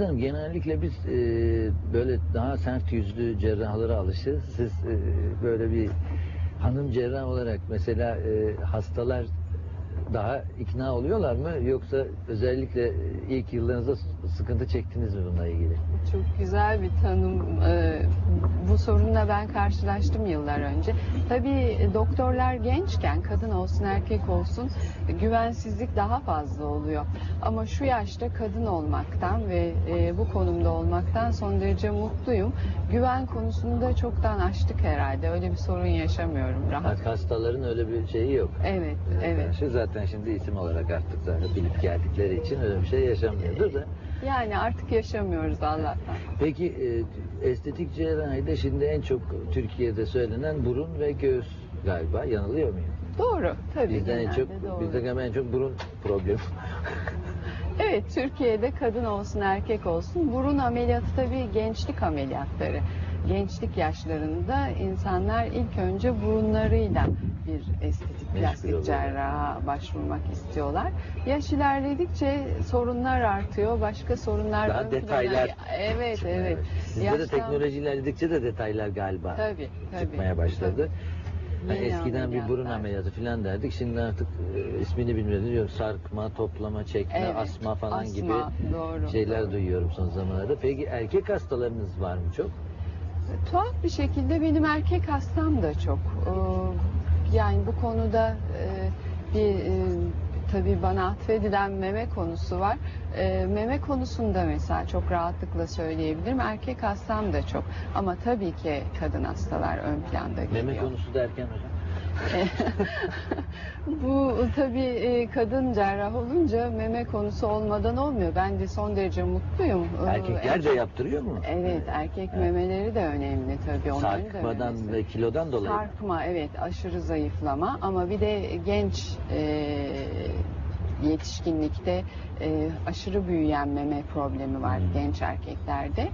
Filiz genellikle biz e, böyle daha sert yüzlü cerrahlara alışırız. Siz e, böyle bir hanım cerrah olarak mesela e, hastalar daha ikna oluyorlar mı? Yoksa özellikle ilk yıllarınızda sıkıntı çektiniz mi bununla ilgili? Çok güzel bir tanım. Ee, bu sorunla ben karşılaştım yıllar önce. Tabii doktorlar gençken kadın olsun erkek olsun güvensizlik daha fazla oluyor. Ama şu yaşta kadın olmaktan ve e, bu konumda olmaktan son derece mutluyum. Güven konusunda çoktan aştık herhalde. Öyle bir sorun yaşamıyorum rahat. Artık hastaların öyle bir şeyi yok. Evet, evet. Karşı zaten şimdi isim olarak artık zaten bilip geldikleri için öyle bir şey yaşamıyordur da. Yani artık yaşamıyoruz Allah'tan. Peki e, estetik cerrahide şimdi en çok Türkiye'de söylenen burun ve göğüs galiba. Yanılıyor muyum? Doğru, tabii Bizden en çok doğru. bizde galiba en çok burun problemi. Evet, Türkiye'de kadın olsun erkek olsun burun ameliyatı tabii gençlik ameliyatları. Gençlik yaşlarında insanlar ilk önce burunlarıyla bir estetik plastik cerraha başvurmak istiyorlar. Yaş ilerledikçe sorunlar artıyor, başka sorunlar Daha ön plana- detaylar Evet, çıkmaya evet. başladı. Sizde de Yaştan- teknoloji ilerledikçe de detaylar galiba Tabii, tabii. çıkmaya başladı. Tabii. Yeni eskiden bir burun ameliyatı falan derdik. Şimdi artık e, ismini bilmiyoruz. Yok sarkma, toplama, çekme, Evet, asma falan asma, gibi doğru, şeyler doğru. duyuyorum son zamanlarda. Peki erkek hastalarınız var mı çok? Tuhaf bir şekilde benim erkek hastam da çok. Ee, Yani bu konuda e, bir e, tabii bana atfedilen meme konusu var. Ee, Meme konusunda mesela çok rahatlıkla söyleyebilirim. Erkek hastam da çok. Ama tabii ki kadın hastalar ön planda geliyor. Meme konusu derken hocam. Bu tabii e, kadın cerrah olunca meme konusu olmadan olmuyor. Ben de son derece mutluyum. Ee, Erkekler de yaptırıyor mu? Evet, erkek memeleri de önemli tabii. Onların da Sarkmadan ve kilodan dolayı. mı? Sarkma evet aşırı zayıflama ama bir de genç e, yetişkinlikte e, aşırı büyüyen meme problemi var Hmm. genç erkeklerde.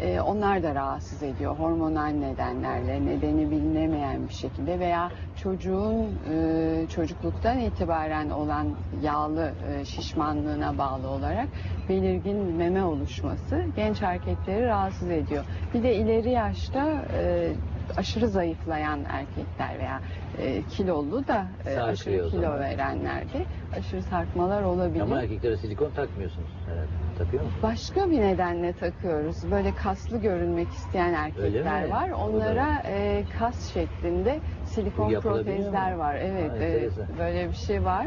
E, onlar da rahatsız ediyor hormonal nedenlerle nedeni bilinemeyen bir şekilde veya çocuğun e, çocukluktan itibaren olan yağlı e, şişmanlığına bağlı olarak belirgin meme oluşması genç erkekleri rahatsız ediyor. Bir de ileri yaşta e, aşırı zayıflayan erkekler veya e, kilolu da e, Sarkıyor aşırı o kilo zaman. verenlerde aşırı sarkmalar olabilir. Ama erkeklere silikon takmıyorsunuz herhalde. Takıyor musunuz? Başka bir nedenle takıyoruz. Böyle kaslı görünmek isteyen erkekler mi? var. O da Onlara e, kas şeklinde silikon yapılabiliyor protezler mu? var. Evet, Ha, enteresan. Böyle bir şey var.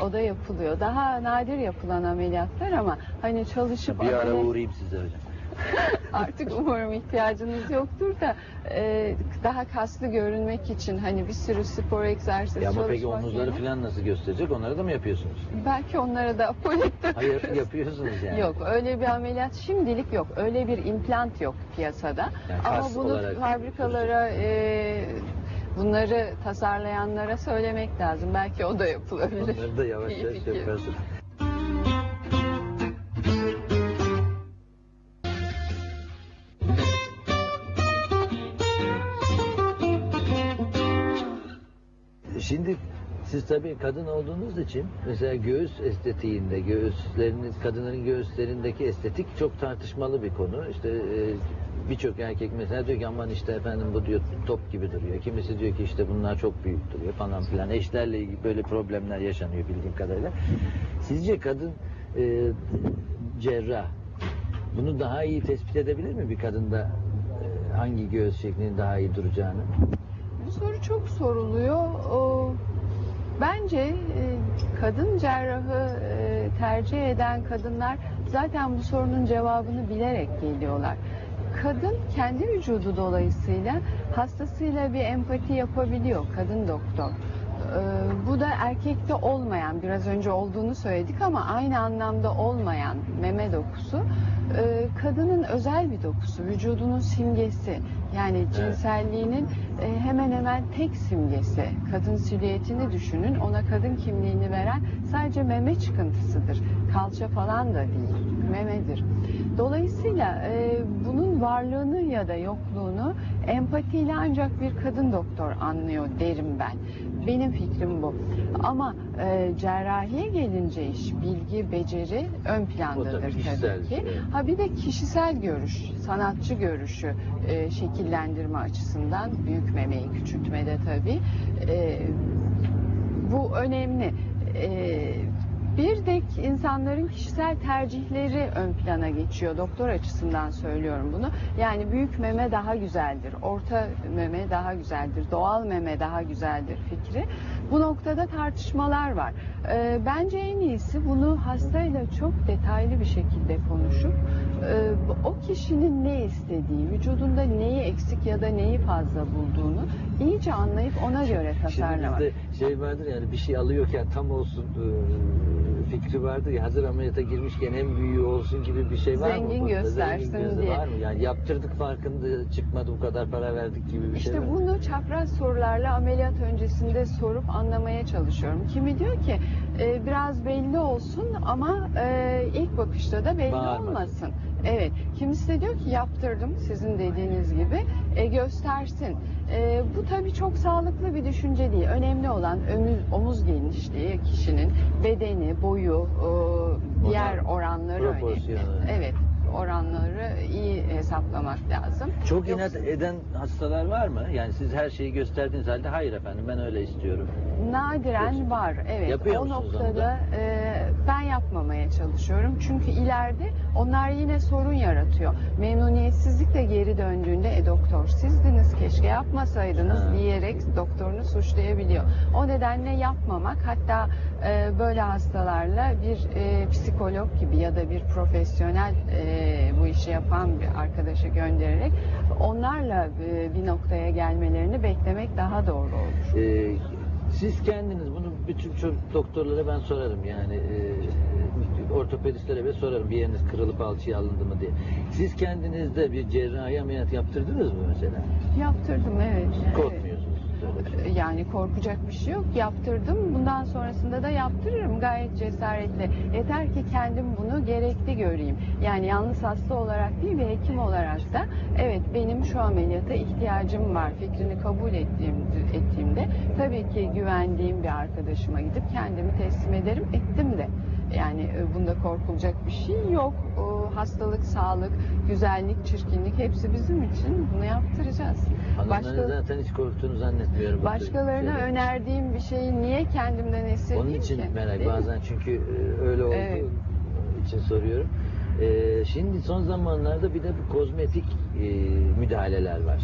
O da yapılıyor. Daha nadir yapılan ameliyatlar ama hani çalışıp Bir ara uğrayayım size hocam. Artık umarım ihtiyacınız yoktur da e, daha kaslı görünmek için hani bir sürü spor egzersiz Ya ama peki çalışmak omuzları yerine- falan nasıl gösterecek? Onları da mı yapıyorsunuz? Belki onlara da takıyoruz. Hayır yapıyorsunuz yani. Yok öyle bir ameliyat şimdilik yok. Öyle bir implant yok piyasada. Yani Ama kas bunu olarak fabrikalara e, bunları tasarlayanlara söylemek lazım. Belki o da yapılabilir. Onları da yavaş İyi yavaş fikir. yaparsın. Şimdi siz tabii kadın olduğunuz için mesela göğüs estetiğinde, göğüsleriniz, kadınların göğüslerindeki estetik çok tartışmalı bir konu. İşte e, birçok erkek mesela diyor ki aman işte efendim bu diyor top gibi duruyor. Kimisi diyor ki işte bunlar çok büyük duruyor falan filan. Eşlerle ilgili böyle problemler yaşanıyor bildiğim kadarıyla. Sizce kadın e, cerrah bunu daha iyi tespit edebilir mi bir kadında e, hangi göğüs şeklinin daha iyi duracağını? Çok soruluyor. Bence e, kadın cerrahı e, tercih eden kadınlar zaten bu sorunun cevabını bilerek geliyorlar. Kadın kendi vücudu dolayısıyla hastasıyla bir empati yapabiliyor kadın doktor. E, bu da erkekte olmayan, biraz önce olduğunu söyledik ama aynı anlamda olmayan meme dokusu kadının özel bir dokusu, vücudunun simgesi. Yani cinselliğinin e, hemen hemen tek simgesi. Kadın silüetini düşünün. Ona kadın kimliğini veren sadece meme çıkıntısıdır. Kalça falan da değil. Memedir. Dolayısıyla e, bunun varlığını ya da yokluğunu empatiyle ancak bir kadın doktor anlıyor derim ben. Benim fikrim bu. Ama e, cerrahiye gelince iş bilgi, beceri ön plandadır tabii kişisel, ki. evet. Ha bir de kişisel görüş, sanatçı görüşü e, şekillendirme açısından büyük memeyi küçültmede tabii. E, bu önemli. E, bir de insanların kişisel tercihleri ön plana geçiyor. Doktor açısından söylüyorum bunu. Yani büyük meme daha güzeldir, orta meme daha güzeldir, doğal meme daha güzeldir fikri. Bu noktada tartışmalar var. Ee, bence en iyisi bunu hastayla çok detaylı bir şekilde konuşup o kişinin ne istediği, vücudunda neyi eksik ya da neyi fazla bulduğunu iyice anlayıp ona göre Şimdi tasarlamak. bizde şey vardır yani bir şey alıyorken tam olsun e, fikri vardır ya hazır ameliyata girmişken en büyüğü olsun gibi bir şey var mı? Zengin göstersin Zengin gözü diye. Var mı? Yani yaptırdık farkında çıkmadı bu kadar para verdik gibi bir İşte şey var. mı? bunu çapraz sorularla ameliyat öncesinde sorup anlamaya çalışıyorum. Kimi diyor ki e, biraz belli olsun ama e, ilk bakışta da belli Bağırmasın. olmasın. Evet. Kimisi de diyor ki yaptırdım sizin dediğiniz gibi e, göstersin. E, bu tabii çok sağlıklı bir düşünce değil. Önemli olan ömüz, omuz genişliği kişinin bedeni, boyu, e, diğer oranları önemli. Proporsiyonu. Evet. Oranları iyi hesaplamak lazım. Çok Yoksa- inat eden hastalar var mı? Yani siz her şeyi gösterdiğiniz halde hayır efendim ben öyle istiyorum. Nadiren Diyorsun. var. Evet. Yapıyor o noktada e, ben yapmamaya çalışıyorum. Çünkü ileride onlar yine sorun yaratıyor. Memnuniyetsizlikle geri döndüğünde e doktor sizdiniz keşke yapmasaydınız Ha. diyerek doktorunu suçlayabiliyor. O nedenle yapmamak hatta e, böyle hastalarla bir e, psikolog gibi ya da bir profesyonel e, bu işi yapan bir arkadaşı göndererek onlarla e, bir noktaya gelmelerini beklemek daha doğru olur. Ee, siz kendiniz bunu bütün çocuk doktorlara ben sorarım yani e, ortopedistlere bile sorarım bir yeriniz kırılıp alçıya alındı mı diye. Siz kendinizde bir cerrahi ameliyat yaptırdınız mı mesela? Yaptırdım evet. evet. Yani korkacak bir şey yok. Yaptırdım. Bundan sonrasında da yaptırırım gayet cesaretle. Yeter ki kendim bunu gerekli göreyim. Yani yalnız hasta olarak değil bir hekim olarak da evet benim şu ameliyata ihtiyacım var fikrini kabul ettiğim, ettiğimde tabii ki güvendiğim bir arkadaşıma gidip kendimi teslim ederim. Ettim de. Yani e, bunda korkulacak bir şey yok. O hastalık, sağlık, güzellik, çirkinlik hepsi bizim için. Bunu yaptıracağız. Hanımların zaten hiç korktuğunu zannetmiyorum. Başkalarına şeyler. önerdiğim bir şeyi niye kendimden esirgeyim Onun için ki? merak Değil mi? bazen çünkü e, öyle olduğu Evet. için soruyorum. E, şimdi son zamanlarda bir de bu kozmetik e, müdahaleler var.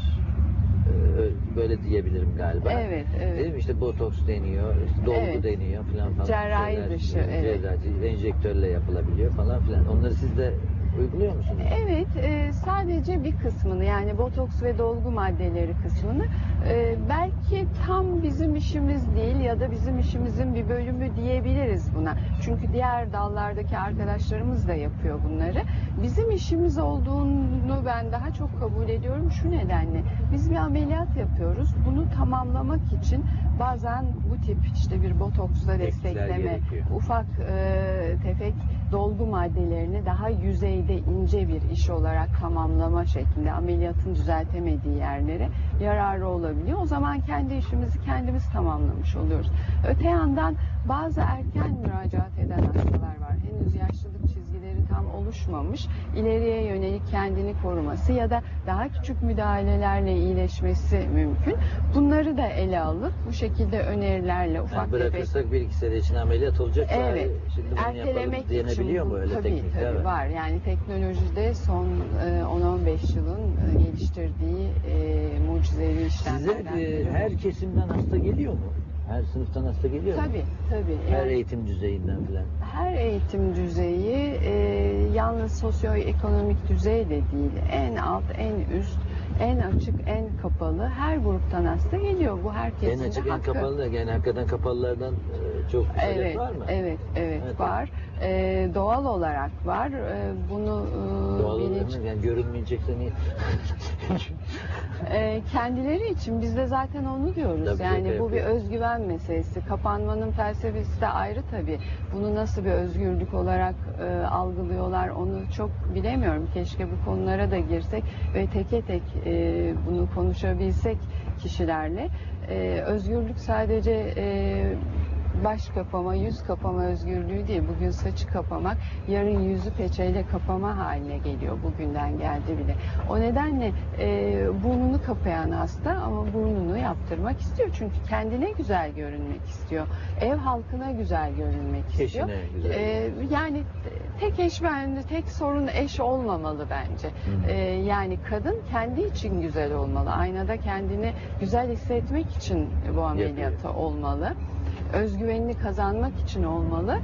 Böyle diyebilirim galiba. Evet, evet. Değil mi? İşte botoks deniyor, işte dolgu Evet. deniyor falan falan. Cerrahi şeyler dışı, çıkıyor. evet. Cerrahi, enjektörle yapılabiliyor falan filan. Onları siz de uyguluyor musunuz? Evet, e, sadece bir kısmını yani botoks ve dolgu maddeleri kısmını e, belki tam bizim işimiz değil ya da bizim işimizin bir bölümü diyebiliriz buna. Çünkü diğer dallardaki arkadaşlarımız da yapıyor bunları. Bizim işimiz olduğunu ben daha çok kabul ediyorum şu nedenle. Biz bir ameliyat yapıyoruz. Bunu tamamlamak için bazen bu tip işte bir botoksla destekleme, gerekiyor. ufak e, tefek dolgu maddelerini daha yüzeyde ince bir iş olarak tamamlama şeklinde ameliyatın düzeltemediği yerlere yararı olabiliyor. O zaman kendi işimizi kendimiz tamamlamış oluyoruz. Öte yandan bazı erken müracaat eden hastalar tam oluşmamış. ileriye yönelik kendini koruması ya da daha küçük müdahalelerle iyileşmesi mümkün. Bunları da ele alıp bu şekilde önerilerle ufak Yani tefek bırakırsak bir iki sene için ameliyat olacak. Evet. Şimdi bunu Ertelemek için mu öyle tabii, teknikler? tabii var. Yani teknolojide son e, 10-15 yılın e, geliştirdiği e, mucizevi Size işlemlerden e, bu. her kesimden hasta geliyor mu? Her sınıftan hasta geliyor mu? Tabii tabii. Her Yani eğitim düzeyinden filan. her eğitim düzeyi e, yalnız sosyoekonomik düzey de değil. En alt, en üst, en açık, en kapalı her gruptan hasta geliyor. Bu herkesin En açık en hakkı. kapalı da yani hakikaten kapalılardan e, çok talep Evet, var mı? evet, evet, Evet. var. E, doğal olarak var. E, bunu e, Doğal bilinç olarak yani görünmeyecekse niye? Ee, kendileri için biz de zaten onu diyoruz. Tabii, yani bu bir özgüven meselesi. Kapanmanın felsefesi de ayrı tabii. Bunu nasıl bir özgürlük olarak e, algılıyorlar onu çok bilemiyorum. Keşke bu konulara da girsek ve teke tek e, bunu konuşabilsek kişilerle. E, özgürlük sadece e, baş kapama, yüz kapama özgürlüğü değil. Bugün saçı kapamak, yarın yüzü peçeyle kapama haline geliyor. Bugünden geldi bile. O nedenle e, burnunu kapayan hasta ama burnunu yaptırmak istiyor. Çünkü kendine güzel görünmek istiyor. Ev halkına güzel görünmek istiyor. Eşine güzel. E, yani tek eş bence, tek sorun eş olmamalı bence. Hı. E, yani kadın kendi için güzel olmalı. Aynada kendini güzel hissetmek için bu ameliyatı olmalı. Özgüvenini kazanmak için olmalı.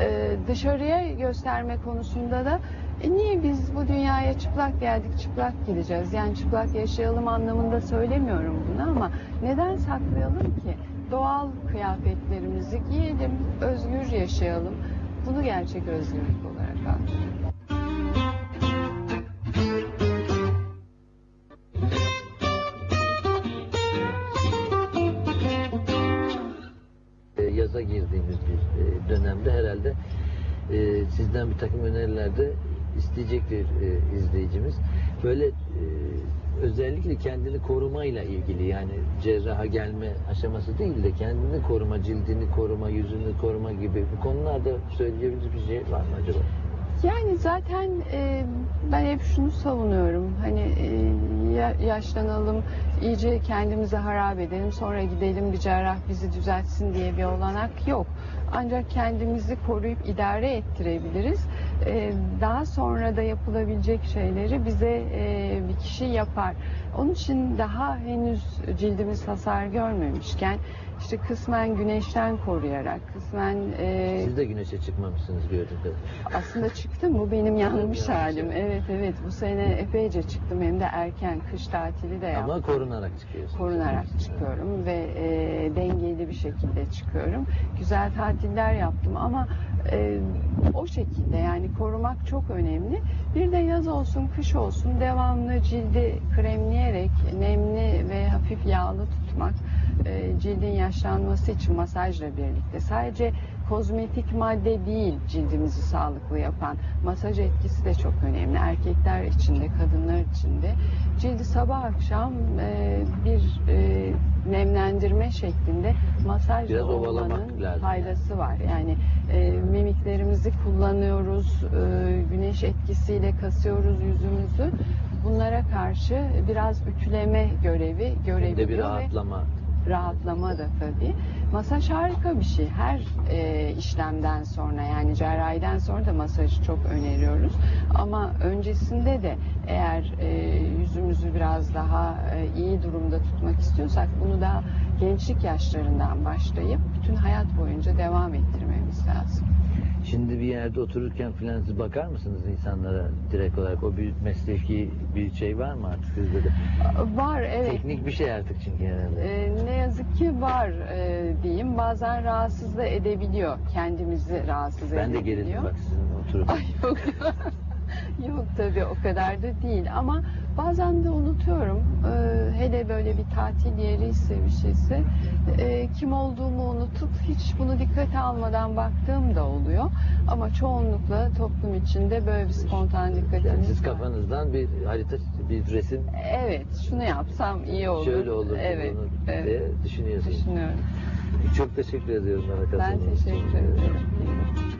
E, dışarıya gösterme konusunda da e, niye biz bu dünyaya çıplak geldik, çıplak gideceğiz? Yani çıplak yaşayalım anlamında söylemiyorum bunu ama neden saklayalım ki? Doğal kıyafetlerimizi giyelim, özgür yaşayalım. Bunu gerçek özgürlük olarak algılıyorum. E, yaza girdiğimiz bir e, dönemde herhalde e, sizden bir takım önerilerde isteyecektir e, izleyicimiz. Böyle özellikle kendini korumayla ilgili yani cerraha gelme aşaması değil de kendini koruma, cildini koruma, yüzünü koruma gibi bu konularda söyleyebiliriz bir şey var mı acaba? Yani zaten ben hep şunu savunuyorum. Hani e, ya- yaşlanalım, iyice kendimizi harap edelim, sonra gidelim bir cerrah bizi düzeltsin diye bir olanak yok. Ancak kendimizi koruyup idare ettirebiliriz. E, daha sonra da yapılabilecek şeyleri bize e, bir kişi yapar. Onun için daha henüz cildimiz hasar görmemişken işte kısmen güneşten koruyarak, kısmen e, Siz de güneşe çıkmamışsınız gördüğüm kadarıyla. aslında çıktım bu benim Yanlış halim. Evet evet bu sene epeyce çıktım hem de erken kış tatili de yaptım. Ama korunarak çıkıyorsunuz. Korunarak çıkıyorum ve e, dengeli bir şekilde çıkıyorum. Güzel tatiller yaptım ama e, o şekilde yani korumak çok önemli. Bir de yaz olsun kış olsun devamlı cildi kremleyerek nemli ve hafif yağlı tutmak e, cildin yaşlanması için masajla birlikte. Sadece kozmetik madde değil cildimizi sağlıklı yapan masaj etkisi de çok önemli. Erkekler için de kadınlar için de. Cildi sabah akşam e, bir e, nemlendirme şeklinde masajla Biraz olmanın lazım faydası var. Yani e, mimiklerimizi kullanıyoruz e, güneş etkisiyle kasıyoruz yüzümüzü bunlara karşı biraz ütüleme görevi Hem de bir görebiliyor rahatlama. rahatlama da tabii. Masaj harika bir şey. Her e, işlemden sonra yani cerrahiden sonra da masajı çok öneriyoruz. Ama öncesinde de eğer e, yüzümüzü biraz daha e, iyi durumda tutmak istiyorsak bunu da gençlik yaşlarından başlayıp bütün hayat boyunca devam ettirmemiz lazım. Şimdi bir yerde otururken filan siz bakar mısınız insanlara direkt olarak? O bir mesleki bir şey var mı artık sizde de? Var evet. Teknik bir şey artık çünkü herhalde. E, ne yazık ki var e, diyeyim. Bazen rahatsız da edebiliyor. Kendimizi rahatsız ben de edebiliyor. gerildim bak sizin oturup. Ay yok. yok tabii o kadar da değil ama bazen de unutuyorum. Ee, hele böyle bir tatil yeri ise bir şeyse e, kim olduğumu unutup hiç bunu dikkate almadan baktığım da oluyor. Ama çoğunlukla toplum içinde böyle bir spontan dikkatimiz Yani siz kafanızdan bir harita, bir resim Evet, şunu yapsam iyi olur. şöyle olur Evet, bunu evet. diye düşünüyorsunuz. Düşünüyorum. Çok teşekkür ediyorum Ben teşekkür ederim.